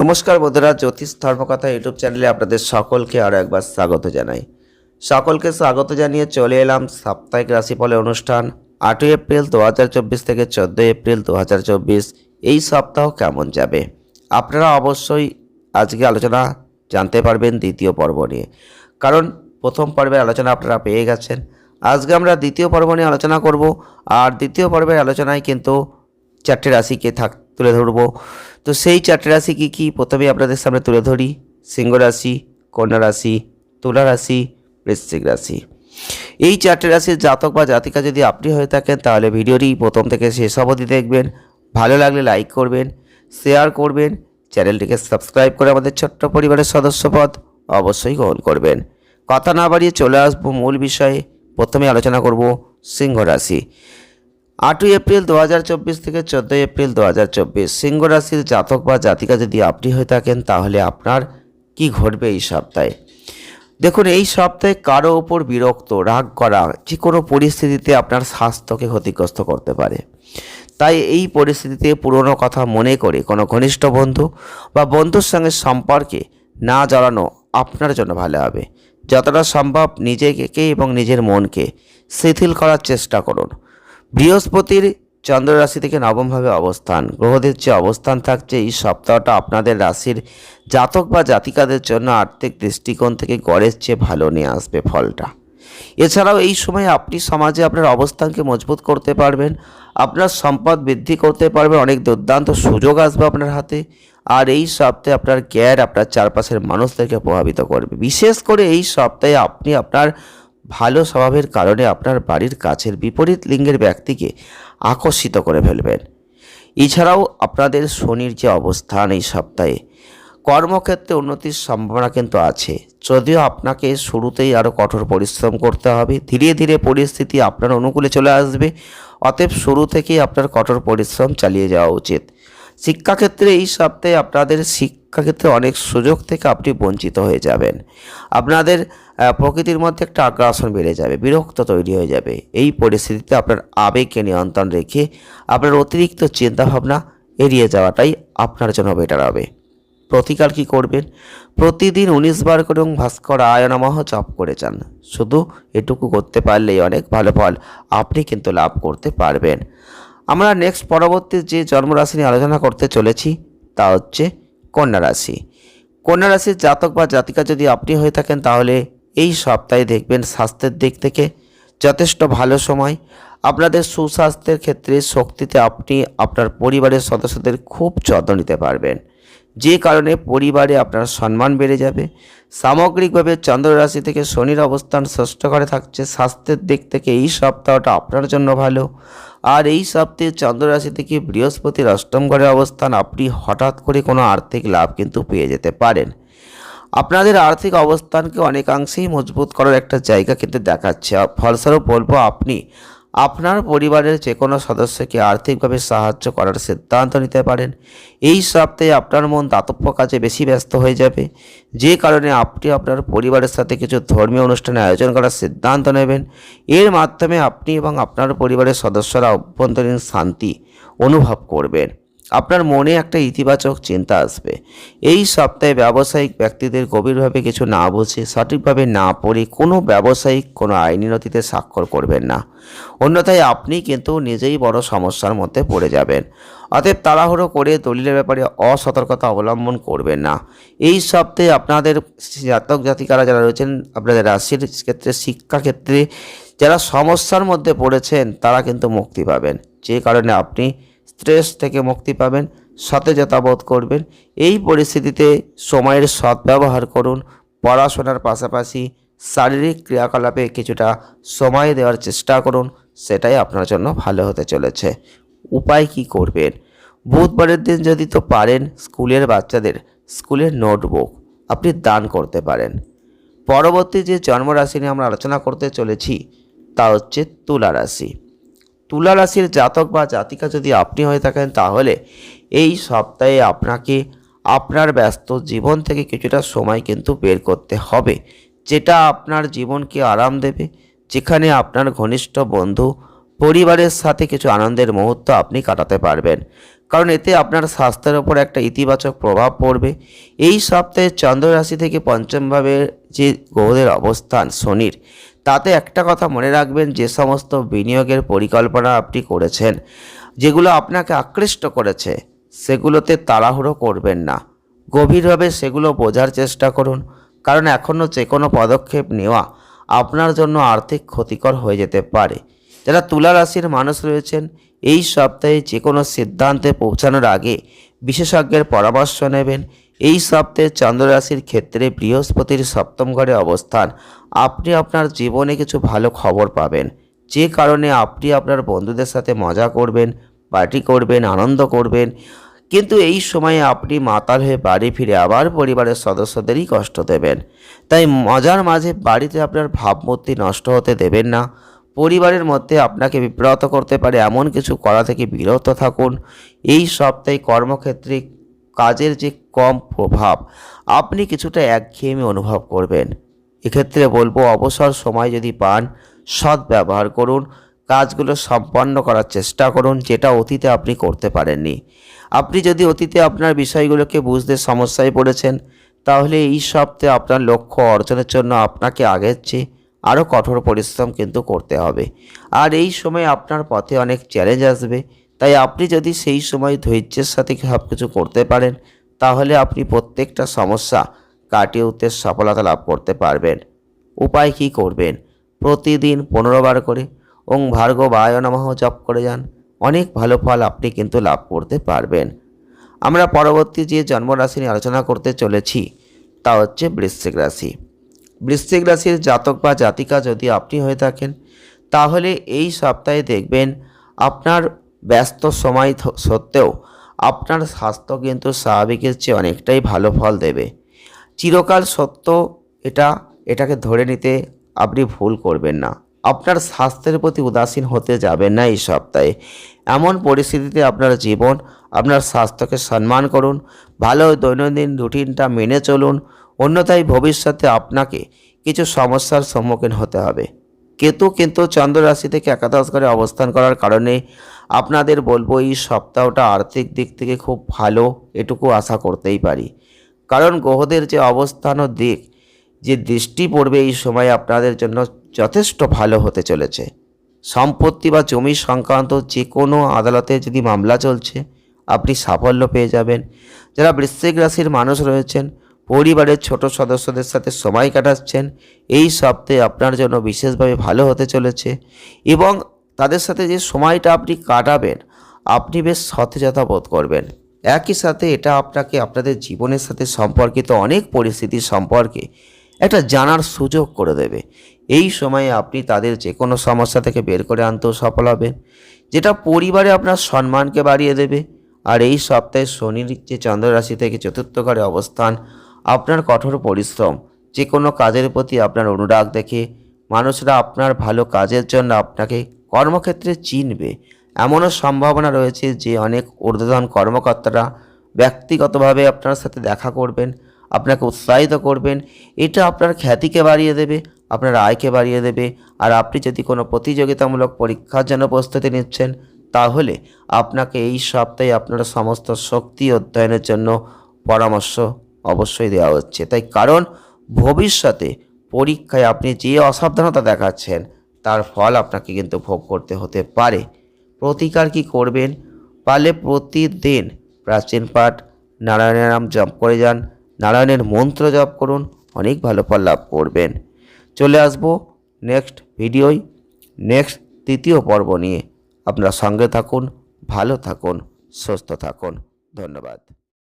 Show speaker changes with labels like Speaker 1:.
Speaker 1: নমস্কার বন্ধুরা, জ্যোতিষ ধর্মকথা ইউটিউব চ্যানেলে আপনাদের সকলকে আরও একবার স্বাগত জানাই। সকলকে স্বাগত জানিয়ে চলে এলাম সাপ্তাহিক রাশিফলে অনুষ্ঠান। আটই এপ্রিল দু হাজার চব্বিশ থেকে চোদ্দোই এপ্রিল দু হাজার চব্বিশ, এই সপ্তাহ কেমন যাবে? আপনারা অবশ্যই আজকে আলোচনা জানতে পারবেন দ্বিতীয় পর্ব নিয়ে। কারণ প্রথম পর্বের আলোচনা আপনারা পেয়ে গেছেন। আজকে আমরা দ্বিতীয় পর্ব নিয়ে আলোচনা করব। আর দ্বিতীয় পর্বের আলোচনায় কিন্তু চারটে রাশিকে থাক, তুলে ধরবো। তো সেই চারটে রাশি কী কী প্রথমে আপনাদের সামনে তুলে ধরি? সিংহ রাশি, কন্যা রাশি, তুলা রাশি, বৃশ্চিক রাশি। এই চারটে রাশির জাতক বা জাতিকা যদি আপনি হয়ে থাকেন, তাহলে ভিডিওটি প্রথম থেকে শেষ অবধি দেখবেন। ভালো লাগলে লাইক করবেন, শেয়ার করবেন, চ্যানেলটিকে সাবস্ক্রাইব করে আমাদের ছোট্ট পরিবারের সদস্যপদ অবশ্যই গ্রহণ করবেন। কথা না বাড়িয়ে চলে আসব মূল বিষয়ে। প্রথমে আলোচনা করব সিংহ রাশি। আটই এপ্রিল দু হাজার চব্বিশ থেকে চোদ্দোই এপ্রিল দু হাজার চব্বিশ রাশির জাতক বা জাতিকা যদি আপনি হয়ে থাকেন, তাহলে আপনার কি ঘটবে এই সপ্তাহে? দেখুন, এই সপ্তাহে কারও ওপর বিরক্ত, রাগ করা যে কোনো পরিস্থিতিতে আপনার স্বাস্থ্যকে ক্ষতিগ্রস্ত করতে পারে। তাই এই পরিস্থিতিতে পুরনো কথা মনে করে কোনো ঘনিষ্ঠ বন্ধু বা বন্ধুর সঙ্গে সম্পর্কে না জড়ানো আপনার জন্য ভালো হবে। যতটা সম্ভব নিজেকে এবং নিজের মনকে শিথিল করার চেষ্টা করুন। বৃহস্পতির চন্দ্র রাশি থেকে নবমভাবে অবস্থান। গ্রহদের যে অবস্থান থাকছে, এই সপ্তাহটা আপনাদের রাশির জাতক বা জাতিকাদের জন্য আর্থিক দৃষ্টিকোণ থেকে গড়ের চেয়ে ভালো নিয়ে আসবে ফলটা। এছাড়াও এই সময় আপনি সমাজে আপনার অবস্থানকে মজবুত করতে পারবেন, আপনার সম্পদ বৃদ্ধি করতে পারবেন অনেক দুর্দান্ত সুযোগ আসবে আপনার হাতে, আর এই সপ্তাহে আপনার জ্ঞান আপনার চারপাশের মানুষদেরকে প্রভাবিত করবে। বিশেষ করে এই সপ্তাহে আপনি আপনার ভালো স্বভাবের কারণে আপনার বাড়ির কাছের বিপরীত লিঙ্গের ব্যক্তিকে আকর্ষিত করে ফেলবেন। এছাড়াও আপনাদের শনির যে অবস্থান এই সপ্তাহে, কর্মক্ষেত্রে উন্নতির সম্ভাবনা কিন্তু আছে। যদিও আপনাকে শুরুতেই আরও কঠোর পরিশ্রম করতে হবে, ধীরে ধীরে পরিস্থিতি আপনার অনুকূলে চলে আসবে। অতএব শুরু থেকেই আপনার কঠোর পরিশ্রম চালিয়ে যাওয়া উচিত। শিক্ষাক্ষেত্রে এই সপ্তাহে আপনাদের শিক্ষাক্ষেত্রে অনেক সুযোগ থেকে আপনি বঞ্চিত হয়ে যাবেন। আপনাদের প্রকৃতির মধ্যে একটা আগ্রাসন বেড়ে যাবে, বিরক্ত তৈরি হয়ে যাবে। এই পরিস্থিতিতে আপনার আবেগকে নিয়ন্ত্রণ রেখে আপনার অতিরিক্ত চিন্তাভাবনা এড়িয়ে যাওয়াটাই আপনার জন্য বেটার হবে। প্রতিকার কি করবেন? প্রতিদিন উনিশ বার করে ওং ভাস্কর আয়নামহ জপ করে যান। শুধু এটুকু করতে পারলেই অনেক ভালো ফল, আপনি কিন্তু লাভ করতে পারবেন। আমরা নেক্সট পরবর্তী যে জন্মরাশি নিয়ে আলোচনা করতে চলেছি, তা হচ্ছে কন্যা রাশি। কন্যা রাশির জাতক বা জাতিকা যদি আপনি হয়ে থাকেন, তাহলে এই সপ্তাহে দেখবেন স্বাস্থ্যের দিক থেকে যথেষ্ট ভালো সময়। আপনাদের সুস্বাস্থ্যের ক্ষেত্রে শক্তিতে আপনি আপনার পরিবারের সদস্যদের খুব যত্ন নিতে পারবেন। যে কারণে পরিবারে আপনার সম্মান বেড়ে যাবে। সামগ্রিকভাবে চন্দ্র রাশি থেকে শনির অবস্থান ষষ্ঠ ঘরে থাকছে। স্বাস্থ্যের দিক থেকে এই সপ্তাহটা আপনার জন্য ভালো। আর এই সপ্তাহে চন্দ্র রাশি থেকে বৃহস্পতির অষ্টম ঘরে অবস্থান আপনি হঠাৎ করে কোনো আর্থিক লাভ কিন্তু পেয়ে যেতে পারেন। আপনাদের আর্থিক অবস্থানকে অনেকাংশেই মজবুত করার একটা জায়গা কিন্তু দেখাচ্ছে। ফলস্বরূপ বলব আপনি আপনার পরিবারের যে কোনো সদস্যকে আর্থিকভাবে সাহায্য করার সিদ্ধান্ত নিতে পারেন। এই সপ্তাহে আপনার মন দাতব্য কাজে বেশি ব্যস্ত হয়ে যাবে। যে কারণে আপনি আপনার পরিবারের সাথে কিছু ধর্মীয় অনুষ্ঠানে আয়োজন করার সিদ্ধান্ত নেবেন। এর মাধ্যমে আপনি এবং আপনার পরিবারের সদস্যরা অভ্যন্তরীণ শান্তি অনুভব করবেন। আপনার মনে একটা ইতিবাচক চিন্তা আসবে। এই সপ্তাহে ব্যবসায়িক ব্যক্তিদের গভীরভাবে কিছু না বুঝে, সঠিকভাবে না পড়ে কোনো ব্যবসায়িক, কোনো আইনি নথিতে স্বাক্ষর করবেন না। অন্যথায় আপনি কিন্তু নিজেই বড় সমস্যার মধ্যে পড়ে যাবেন। অতএব তাড়াহুড়ো করে দলিলের ব্যাপারে অসতর্কতা অবলম্বন করবেন না। এই সপ্তাহে আপনাদের জাতক জাতিকারা যারা রয়েছেন, আপনাদের রাশির ক্ষেত্রে, শিক্ষাক্ষেত্রে যারা সমস্যার মধ্যে পড়েছেন, তারা কিন্তু মুক্তি পাবেন। যে কারণে আপনি স্ট্রেস থেকে মুক্তি পাবেন, সতেজতা বোধ করবেন। এই পরিস্থিতিতে সময়ের সদ্ব্যবহার করুন। পড়াশোনার পাশাপাশি শারীরিক ক্রিয়াকলাপে কিছুটা সময় দেওয়ার চেষ্টা করুন, সেটাই আপনার জন্য ভালো হতে চলেছে। উপায় কি করবেন? বুধবারের দিন যদি তো পারেন স্কুলের বাচ্চাদের স্কুলের নোটবুক, আপনি দান করতে পারেন। পরবর্তী যে জন্মরাশি নিয়ে আমরা আলোচনা করতে চলেছি, তা হচ্ছে তুলা রাশি। তুলা রাশির জাতক বা জাতিকা যদি আপনি হয়ে থাকেন, তাহলে এই সপ্তাহে আপনাকে আপনার ব্যস্ত জীবন থেকে কিছুটা সময় কিন্তু বের করতে হবে, যেটা আপনার জীবনকে আরাম দেবে, যেখানে আপনার ঘনিষ্ঠ বন্ধু, পরিবারের সাথে কিছু আনন্দের মুহূর্ত আপনি কাটাতে পারবেন। কারণ এতে আপনার স্বাস্থ্যের ওপর একটা ইতিবাচক প্রভাব পড়বে। এই সপ্তাহে চন্দ্র রাশি থেকে পঞ্চমভাবে যে গ্রহদের অবস্থান শনির তাতে একটা কথা মনে রাখবেন, যে সমস্ত বিনিয়োগের পরিকল্পনা আপনি করেছেন, যেগুলো আপনাকে আকৃষ্ট করেছে, সেগুলোতে তাড়াহুড়ো করবেন না। গভীরভাবে সেগুলো বোঝার চেষ্টা করুন, কারণ এখনও যে কোনো পদক্ষেপ নেওয়া আপনার জন্য আর্থিক ক্ষতিকর হয়ে যেতে পারে। যারা তুলা রাশির মানুষ রয়েছেন এই সপ্তাহে যে কোনো সিদ্ধান্তে পৌঁছানোর আগে বিশেষজ্ঞের পরামর্শ নেবেন। এই সপ্তাহে চন্দ্র রাশির ক্ষেত্রে বৃহস্পতির সপ্তম ঘরে অবস্থান। আপনি আপনার জীবনে কিছু ভালো খবর পাবেন। যে কারণে আপনি আপনার বন্ধুদের সাথে মজা করবেন পার্টি করবেন, আনন্দ করবেন। কিন্তু এই সময়ে আপনি মাতাল হয়ে বাড়ি ফিরে আবার পরিবারের সদস্যদেরই কষ্ট দেবেন। তাই মজার মাঝে বাড়িতে আপনার ভাবমূর্তি নষ্ট হতে দেবেন না। পরিবারের মধ্যে আপনাকে বিব্রত করতে পারে, এমন কিছু করা থেকে বিরত থাকুন। এই সপ্তাহে কর্মক্ষেত্রে কাজের যে কম প্রভাব, আপনি কিছুটা একঘেয়েমি অনুভব করবেন। এক্ষেত্রে বলব, অবসর সময় যদি পান সৎ ব্যবহার করুন, কাজগুলো সম্পন্ন করার চেষ্টা করুন, যেটা অতীতে আপনি করতে পারেননি। আপনি যদি অতীতে আপনার বিষয়গুলোকে বুঝতে সমস্যায় পড়েছেন, তাহলে এই সপ্তাহে আপনার লক্ষ্য অর্জনের জন্য আপনাকে আগের চেয়ে আরও কঠোর পরিশ্রম কিন্তু করতে হবে। আর এই সময় আপনার পথে অনেক চ্যালেঞ্জ আসবে। তাই আপনি যদি সেই সময় ধৈর্যের সাথে সব কিছু করতে পারেন, তাহলে আপনি প্রত্যেকটা সমস্যা কাটিয়ে উঠতে সফলতা লাভ করতে পারবেন। উপায় কি করবেন? প্রতিদিন পনেরো বার করে ওং ভার্গ বায় জপ করে যান। অনেক ভালো ফল আপনি কিন্তু লাভ করতে পারবেন। আমরা পরবর্তী যে জন্মরাশি নিয়ে আলোচনা করতে চলেছি, তা হচ্ছে বৃশ্চিক রাশি। বৃশ্চিক রাশির জাতক বা জাতিকা যদি আপনি হয়ে থাকেন, তাহলে এই সপ্তাহে দেখবেন আপনার ব্যস্ত সময় সত্ত্বেও আপনার স্বাস্থ্য কিন্তু স্বাভাবিকের চেয়ে অনেকটাই ভালো ফল দেবে। চিরকাল সত্য এটা, এটাকে ধরে নিতে আপনি ভুল করবেন না। আপনার স্বাস্থ্যের প্রতি উদাসীন হতে যাবেন না এই সপ্তাহে। এমন পরিস্থিতিতে আপনার জীবন, আপনার স্বাস্থ্যকে সম্মান করুন, ভালো দৈনন্দিন রুটিনটা মেনে চলুন অন্যথায় ভবিষ্যতে আপনাকে কিছু সমস্যার সম্মুখীন হতে হবে। কেতু কিন্তু চন্দ্র রাশি থেকে একাদশ ঘরে অবস্থান করার কারণে আপনাদের বলব এই সপ্তাহটা আর্থিক দিক থেকে খুব ভালো এটুকু আশা করতেই পারি। কারণ গ্রহদের যে অবস্থান ও দিক, যে দৃষ্টি পড়বে এই সময় আপনাদের জন্য যথেষ্ট ভালো হতে চলেছে। সম্পত্তি বা জমি সংক্রান্ত যে কোনো আদালতে যদি মামলা চলছে, আপনি সাফল্য পেয়ে যাবেন। যারা বৃশ্চিক রাশির মানুষ রয়েছেন পরিবারের ছোট সদস্যদের সাথে সময় কাটাচ্ছেন। এই সপ্তাহে আপনার জন্য বিশেষভাবে ভালো হতে চলেছে এবং তাদের সাথে যে সময়টা আপনি কাটাবেন, আপনি বেশ সতেজতা বোধ করবেন। একই সাথে এটা আপনাকে আপনাদের জীবনের সাথে সম্পর্কিত অনেক পরিস্থিতি সম্পর্কে একটা জানার সুযোগ করে দেবে। এই সময়ে আপনি তাদের যে কোনো সমস্যা থেকে বের করে আনতেও সফল হবেন, যেটা পরিবারে আপনার সম্মানকে বাড়িয়ে দেবে। আর এই সপ্তাহে শনির যে চন্দ্র রাশি থেকে চতুর্থ ঘরে অবস্থান আপনার কঠোর পরিশ্রম যে কোনো কাজের প্রতি আপনার অনুরাগ দেখে, মানুষরা আপনার ভালো কাজের জন্য আপনাকে কর্মক্ষেত্রে চিনবে। এমনও সম্ভাবনা রয়েছে যে অনেক ঊর্ধ্বতন কর্মকর্তারা ব্যক্তিগতভাবে আপনার সাথে দেখা করবেন, আপনাকে উৎসাহিত করবেন। এটা আপনার খ্যাতিকে বাড়িয়ে দেবে, আপনার আয়কে বাড়িয়ে দেবে। আর আপনি যদি কোনো প্রতিযোগিতামূলক পরীক্ষার জন্য প্রস্তুতি নিচ্ছেন, তাহলে আপনাকে এই সপ্তাহে আপনার সমস্ত শক্তি অধ্যয়নের জন্য পরামর্শ অবশ্যই দেওয়া হচ্ছে। তাই কারণ ভবিষ্যতে পরীক্ষায় আপনি যে অসাবধানতা দেখাচ্ছেন, তার ফল আপনাকে কিন্তু ভোগ করতে হতে পারে। প্রতিকার কি করবেন? পারলে প্রতিদিন প্রাচীন পাঠ, নারায়ণের নাম জপ করে যান, নারায়ণের মন্ত্র জপ করুন, অনেক ভালো ফল লাভ করবেন। চলে আসব নেক্সট ভিডিওয় নেক্সট তৃতীয় পর্ব নিয়ে। আপনারা সঙ্গে থাকুন, ভালো থাকুন, সুস্থ থাকুন। ধন্যবাদ।